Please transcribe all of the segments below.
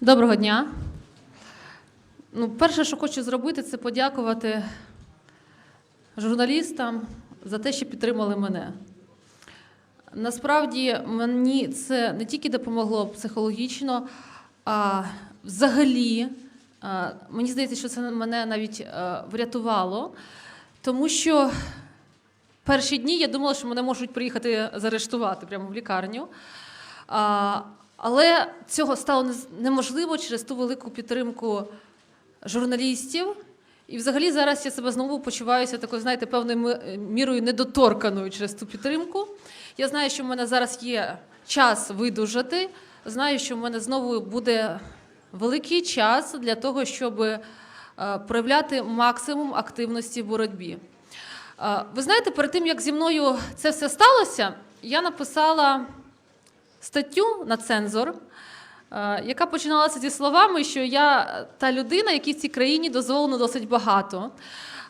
Доброго дня. Ну, перше, що хочу зробити, це подякувати журналістам за те, що підтримали мене. Насправді мені це не тільки допомогло психологічно, а взагалі, мені здається, що це мене навіть е, врятувало, тому що перші дні я думала, що мене можуть приїхати заарештувати прямо в лікарню. Але цього стало неможливо через ту велику підтримку журналістів. І взагалі зараз я себе знову почуваюся такою, знаєте, певною мірою недоторканою через ту підтримку. Я знаю, що в мене зараз є час видужати. Знаю, що в мене знову буде великий час для того, щоб е, проявляти максимум активності в боротьбі. Е, Ви знаєте, перед тим як зі мною це все сталося, я написала статтю на цензор, е, яка починалася зі словами, що я та людина, якій в цій країні дозволено досить багато.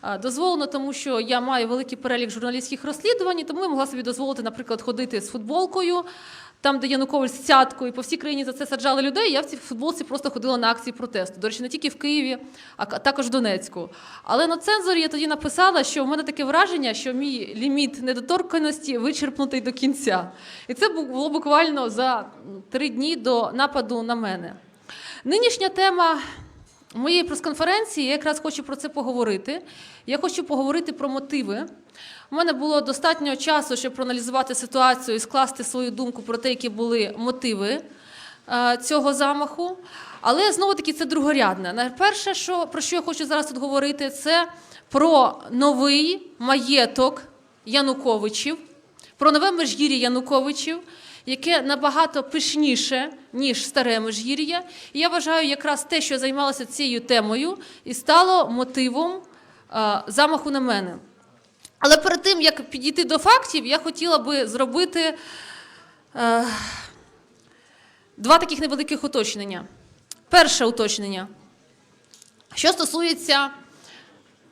Е, Дозволено, тому що я маю великий перелік журналістських розслідувань, тому я могла собі дозволити, наприклад, ходити з футболкою. Там, де Янукович з цяткою, по всій країні за це саджали людей. Я в цій футболці просто ходила на акції протесту. До речі, не тільки в Києві, а також в Донецьку. Але на цензорі я тоді написала, що в мене таке враження, що мій ліміт недоторканості вичерпнутий до кінця. І це було буквально за три дні до нападу на мене. Нинішня тема моєї прес-конференції, я якраз хочу про це поговорити. Я хочу поговорити про мотиви. У мене було достатньо часу, щоб проаналізувати ситуацію і скласти свою думку про те, які були мотиви е, цього замаху. Але знову таки це другорядне. Найперше, що, про що я хочу зараз тут говорити, це про новий маєток Януковичів, про нове межгір'я Януковичів, яке набагато пишніше, ніж старе межгір'я. І я вважаю, якраз те, що я займалася цією темою, і стало мотивом е, замаху на мене. Але перед тим, як підійти до фактів, я хотіла би зробити е, два таких невеликих уточнення. Перше уточнення, що стосується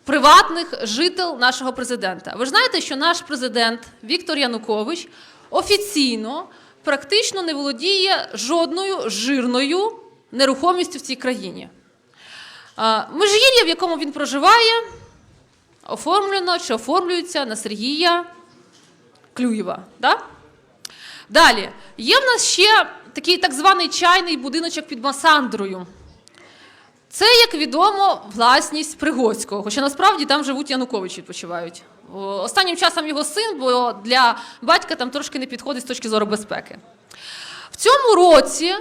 приватних жител нашого президента. Ви ж знаєте, що наш президент Віктор Янукович офіційно практично не володіє жодною жирною нерухомістю в цій країні. Межгір'я, в якому він проживає, оформлено чи оформлюється на Сергія Клюєва. Да? Далі, є в нас ще такий так званий чайний будиночок під Масандрою. Це, як відомо, власність Пригоцького, хоча насправді там живуть Януковичі відпочивають. Останнім часом його син, бо для батька там трошки не підходить з точки зору безпеки. В цьому році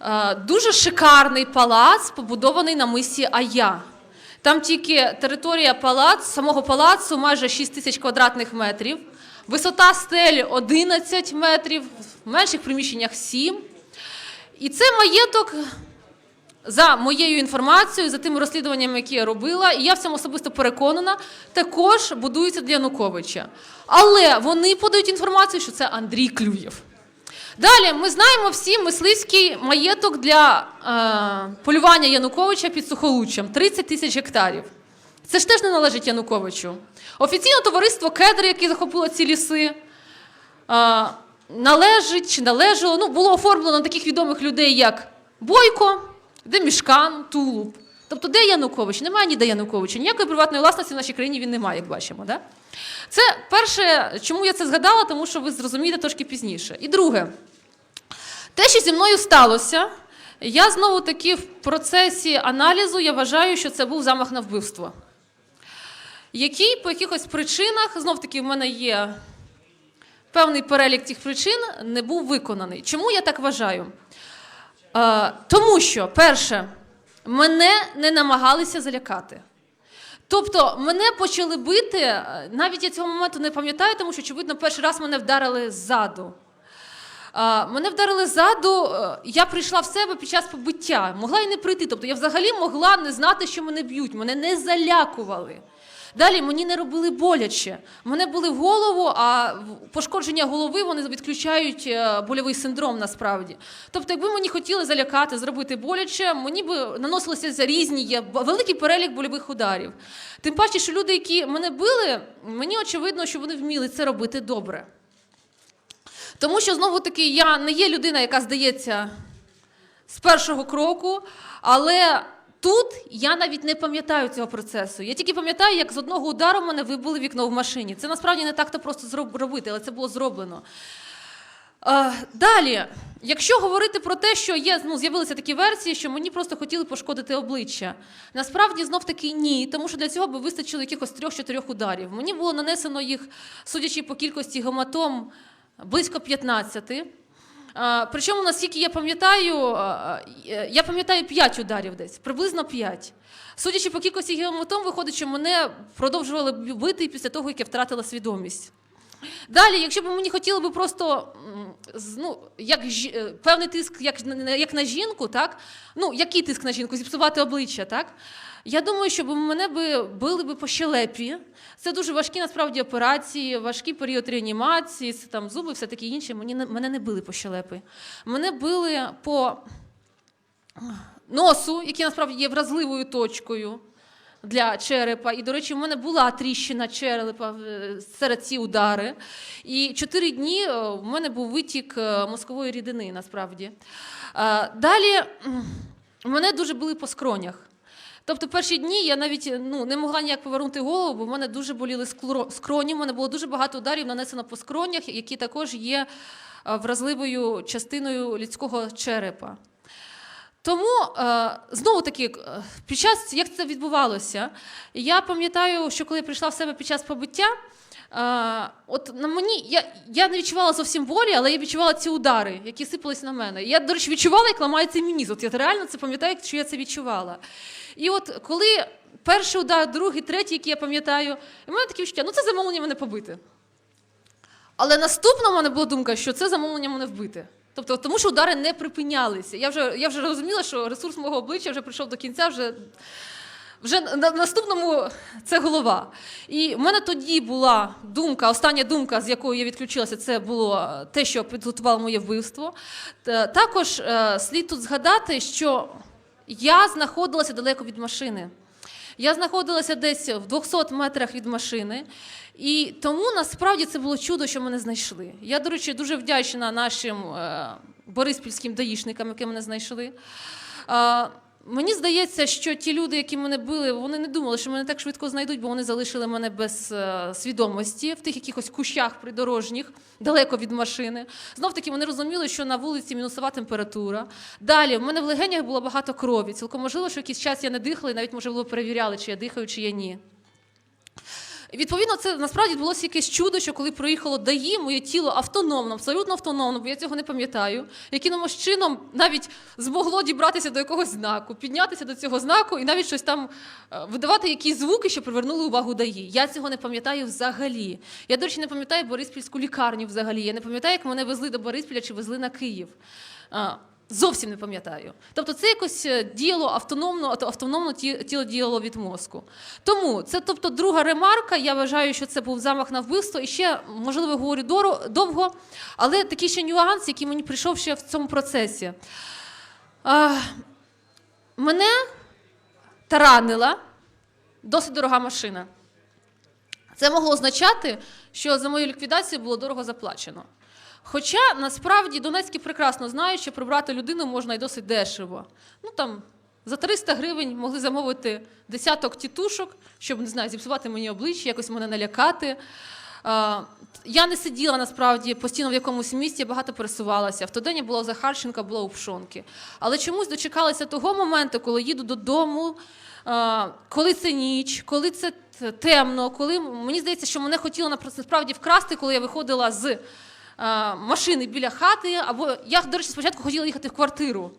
е, дуже шикарний палац, побудований на мисі Ая. Там тільки територія палац, самого палацу майже 6 тисяч квадратних метрів, висота стелі 11 метрів, в менших приміщеннях 7. І це маєток за моєю інформацією, за тими розслідуваннями, які я робила, і я в цьому особисто переконана, також будується для Януковича. Але вони подають інформацію, що це Андрій Клюєв. Далі ми знаємо всі мисливський маєток для е, полювання Януковича під Сухолуччям 30 тисяч гектарів. Це ж теж не належить Януковичу. Офіційно товариство Кедр, яке захопило ці ліси, е, належить чи належало, ну, було оформлено таких відомих людей, як Бойко, Демішкан, Тулуб. Тобто, де Янукович? Немає ніде Януковича. Ніякої приватної власності в нашій країні він не має, як бачимо. Да? Це перше, чому я це згадала, тому що ви зрозумієте трошки пізніше. І друге, те, що зі мною сталося, я знову таки в процесі аналізу я вважаю, що це був замах на вбивство, який по якихось причинах, знов таки, в мене є певний перелік цих причин, не був виконаний. Чому я так вважаю? Е, тому що, перше, мене не намагалися залякати. Тобто мене почали бити, е, навіть я цього моменту не пам'ятаю, тому що, очевидно, перший раз мене вдарили ззаду. А, Мене вдарили ззаду, е, я прийшла в себе під час побиття. Могла і не прийти. Тобто я взагалі могла не знати, що мене б'ють. Мене не залякували. Далі мені не робили боляче. Мене були в голову, а пошкодження голови вони відключають е, больовий синдром насправді. Тобто, якби мені хотіли залякати, зробити боляче, мені би наносилися за різні є великий перелік больових ударів. Тим паче, що люди, які мене били, мені очевидно, що вони вміли це робити добре. Тому що знову таки я не є людина, яка здається з першого кроку, але тут я навіть не пам'ятаю цього процесу. Я тільки пам'ятаю, як з одного удару мене вибило вікно в машині. Це насправді не так-то просто зроб- робити, але це було зроблено. Далі, якщо говорити про те, що є, ну, з'явилися такі версії, що мені просто хотіли пошкодити обличчя. Насправді знов таки ні, тому що для цього би вистачило якихось трьох-чотирьох ударів. Мені було нанесено їх, судячи по кількості гематом, близько 15. Причому, наскільки я пам'ятаю, я пам'ятаю 5 ударів десь, приблизно 5. Судячи по кількості гематом, виходить, що мене продовжували бити після того, як я втратила свідомість. Далі, якщо б мені хотіли би просто ну, як, е, певний тиск, як, як на жінку, так? Ну, який тиск на жінку? Зіпсувати обличчя, так? Я думаю, що мене би били би по щелепі. Це дуже важкі насправді операції, важкий період реанімації, це там зуби, все таке інше. Мені не- мене не били по щелепи. Мене били по носу, який насправді є вразливою точкою для черепа. І, до речі, в мене була тріщина черепа серед ці удари. І чотири дні е, в мене був витік е, мозкової рідини, насправді. Е, Далі м, мене дуже били по скронях. Тобто перші дні я навіть ну, не могла ніяк повернути голову, бо в мене дуже боліли скроні. У мене було дуже багато ударів нанесено по скронях, які також є вразливою частиною людського черепа. Тому е, знову таки, е, під час як це відбувалося, я пам'ятаю, що коли я прийшла в себе під час побиття, е, от на мені я, я не відчувала зовсім болі, але я відчувала ці удари, які сипались на мене. Я, до речі, відчувала, як ламається мені. От я реально це пам'ятаю, що я це відчувала. І от коли перший удар, другий, третій, який я пам'ятаю, і в мене таке відчуття, ну це замовлення мене побити. Але наступна в мене була думка, що це замовлення мене вбити. Тобто, тому що удари не припинялися. Я вже, я вже розуміла, що ресурс мого обличчя вже прийшов до кінця, вже, вже на наступному це голова. І в мене тоді була думка, остання думка, з якою я відключилася, це було те, що підготувало моє вбивство. Також е, слід тут згадати, що я знаходилася далеко від машини. Я знаходилася десь в 200 метрах від машини, і тому насправді це було чудо, що мене знайшли. Я, до речі, дуже вдячна нашим е, бориспільським даїшникам, які мене знайшли. Мені здається, що ті люди, які мене били, вони не думали, що мене так швидко знайдуть, бо вони залишили мене без е, свідомості в тих якихось кущах придорожніх, далеко від машини. Знов таки вони розуміли, що на вулиці мінусова температура. Далі в мене в легенях було багато крові. Цілком можливо, що якийсь час я не дихала, і навіть може було перевіряли, чи я дихаю, чи я ні. Відповідно, це насправді відбулося якесь чудо, що коли проїхало ДАІ, моє тіло автономно, абсолютно автономно, бо я цього не пам'ятаю, якимось чином навіть змогло дібратися до якогось знаку, піднятися до цього знаку і навіть щось там е, видавати якісь звуки, що привернули увагу ДАІ. Я цього не пам'ятаю взагалі. Я, до речі, не пам'ятаю Бориспільську лікарню взагалі. Я не пам'ятаю, як мене везли до Бориспіля чи везли на Київ. Зовсім не пам'ятаю. Тобто це якось е, діяло автономно, автономно тіло діяло від мозку. Тому це, тобто, друга ремарка. Я вважаю, що це був замах на вбивство. І ще, можливо, говорю довго, але такий ще нюанс, який мені прийшов ще в цьому процесі. А, мене таранила досить дорога машина. Це могло означати, що за мою ліквідацію було дорого заплачено. Хоча насправді Донецькі прекрасно знають, що прибрати людину можна і досить дешево. Ну там за 300 гривень могли замовити десяток тітушок, щоб не знаю, зіпсувати мені обличчя, якось мене налякати. Я не сиділа насправді постійно в якомусь місці, я багато пересувалася. В той день я була у Захарченка, була у Пшонки. Але чомусь дочекалася того моменту, коли їду додому, коли це ніч, коли це темно, коли мені здається, що мене напра- насправді вкрасти, коли я виходила з машини біля хати. Або я, до речі, спочатку хотіла їхати в квартиру.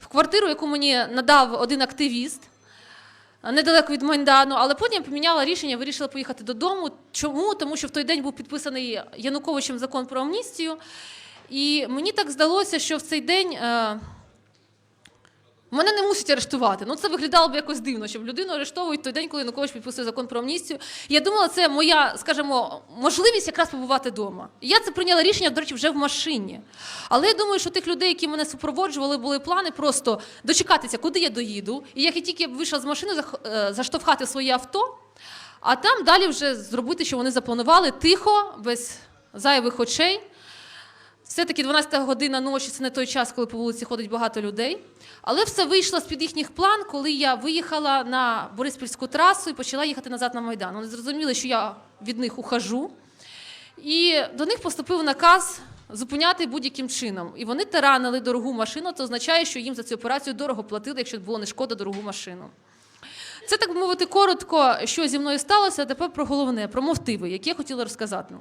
В квартиру, яку мені надав один активіст недалеко від Майдану, але потім поміняла рішення, вирішила поїхати додому. Чому? Тому що в той день був підписаний Януковичем закон про амністію. І мені так здалося, що в цей день. Мене не мусять арештувати. Ну це виглядало б якось дивно, щоб людину арештовують той день, коли Янукович підписує закон про амністію. Я думала, це моя, скажімо, можливість якраз побувати вдома. Я це прийняла рішення, до речі, вже в машині. Але я думаю, що тих людей, які мене супроводжували, були плани просто дочекатися, куди я доїду. І як я тільки вийшла з машини, е, заштовхати своє авто, а там далі вже зробити, що вони запланували тихо, без зайвих очей. Все-таки 12 година ночі це не той час, коли по вулиці ходить багато людей. Але все вийшло з-під їхніх план, коли я виїхала на Бориспільську трасу і почала їхати назад на Майдан. Вони зрозуміли, що я від них ухожу. І до них поступив наказ зупиняти будь-яким чином. І вони таранили дорогу машину. Це означає, що їм за цю операцію дорого платили, якщо було не шкода дорогу машину. Це так би мовити коротко, що зі мною сталося. а Тепер про головне, про мотиви, які я хотіла розказати.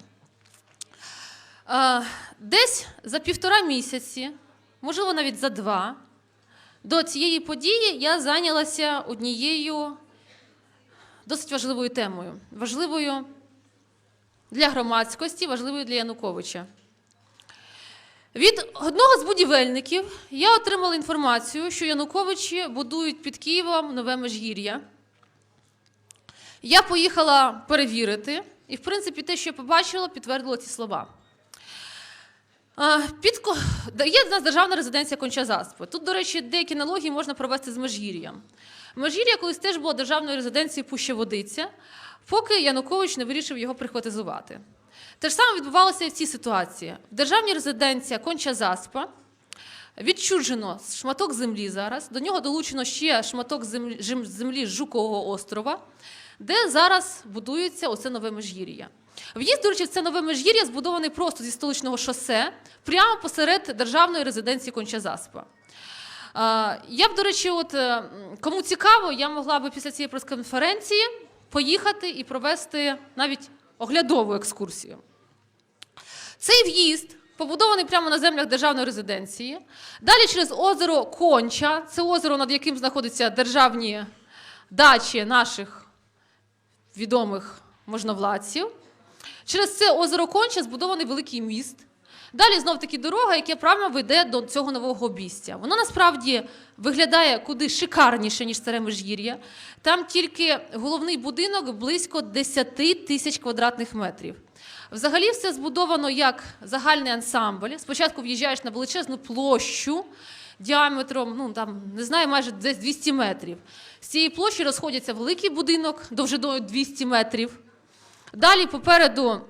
Десь за півтора місяці, можливо, навіть за два, до цієї події я зайнялася однією досить важливою темою. Важливою для громадськості, важливою для Януковича. Від одного з будівельників я отримала інформацію, що Януковичі будують під Києвом нове Межгір'я. Я поїхала перевірити, і, в принципі, те, що я побачила, підтвердило ці слова. А, Під... ко- да, Є в нас державна резиденція Конча-Заспи. Тут, до речі, деякі аналогії можна провести з Межгір'ям. Межгір'я колись теж було державною резиденцією Пуща-Водиця, поки Янукович не вирішив його прихватизувати. Те ж саме відбувалося і в цій ситуації. В державній резиденція Конча-Заспа відчуджено шматок землі зараз, до нього долучено ще шматок землі з Жукового острова, де зараз будується оце нове Межгір'я. В'їзд, до речі, в це нове Межгір'я збудований просто зі столичного шосе, прямо посеред державної резиденції Конча-Заспа. Я б, до речі, от е, кому цікаво, я могла би після цієї прес-конференції поїхати і провести навіть оглядову екскурсію. Цей в'їзд побудований прямо на землях державної резиденції. Далі через озеро Конча, це озеро, над яким знаходяться державні дачі наших відомих можновладців. Через це озеро Конча збудований великий міст. Далі знов таки дорога, яка прямо веде до цього нового обійстя. Воно насправді виглядає куди шикарніше, ніж старе Межгір'я. Там тільки головний будинок близько 10 тисяч квадратних метрів. Взагалі все збудовано як загальний ансамбль. Спочатку в'їжджаєш на величезну площу діаметром, ну там не знаю, майже десь 200 метрів. З цієї площі розходяться великий будинок довжиною 200 метрів. Далі попереду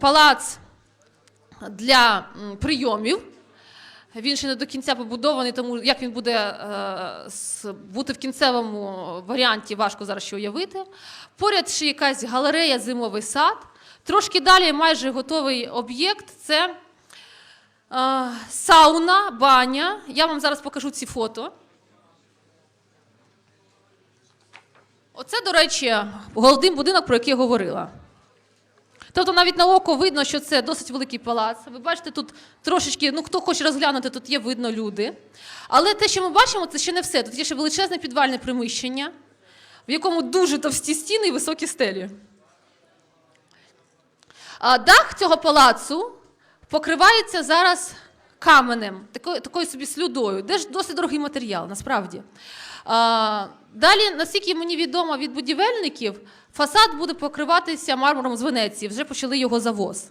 палац для прийомів. Він ще не до кінця побудований, тому як він буде е, бути в кінцевому варіанті, важко зараз ще уявити. Поряд ще якась галерея, зимовий сад. Трошки далі майже готовий об'єкт це е, сауна, баня. Я вам зараз покажу ці фото. Оце, до речі, голодний будинок, про який я говорила. Тобто навіть на око видно, що це досить великий палац. Ви бачите, тут трошечки, ну хто хоче розглянути, тут є видно люди. Але те, що ми бачимо, це ще не все. Тут є ще величезне підвальне приміщення, в якому дуже товсті стіни і високі стелі. А дах цього палацу покривається зараз каменем, такою, собі слюдою, де ж досить дорогий матеріал, насправді. А, далі, наскільки мені відомо від будівельників, фасад буде покриватися мармуром з Венеції, вже почали його завоз.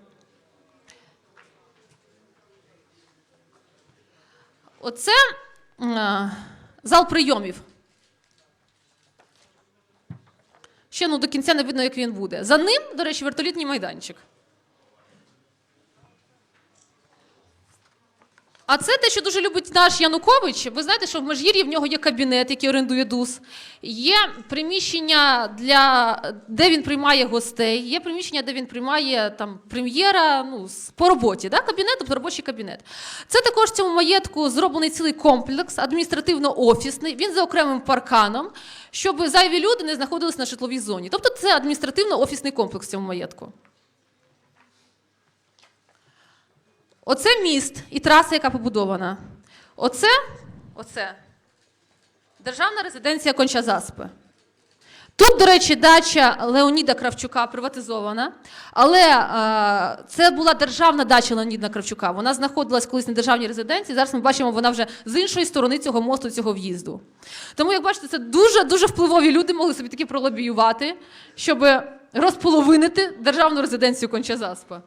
Оце м, зал прийомів. Ще ну, до кінця не видно, як він буде. За ним, до речі, вертолітній майданчик. А це те, що дуже любить наш Янукович. Ви знаєте, що в Межгір'ї в нього є кабінет, який орендує ДУС, є приміщення, для, де він приймає гостей, є приміщення, де він приймає там, прем'єра ну, по роботі. Да? Кабінет, тобто робочий кабінет. Це також в цьому маєтку зроблений цілий комплекс, адміністративно-офісний. Він за окремим парканом, щоб зайві люди не знаходились на житловій зоні. Тобто це адміністративно-офісний комплекс в цьому маєтку. Оце міст і траса, яка побудована. Оце, оце державна резиденція Конча-Заспи. Тут, до речі, дача Леоніда Кравчука приватизована, але е, це була державна дача Леоніда Кравчука. Вона знаходилась колись на державній резиденції. Зараз ми бачимо, вона вже з іншої сторони цього мосту, цього в'їзду. Тому, як бачите, це дуже дуже впливові люди могли собі таки пролобіювати, щоб розполовинити державну резиденцію Конча-Заспа.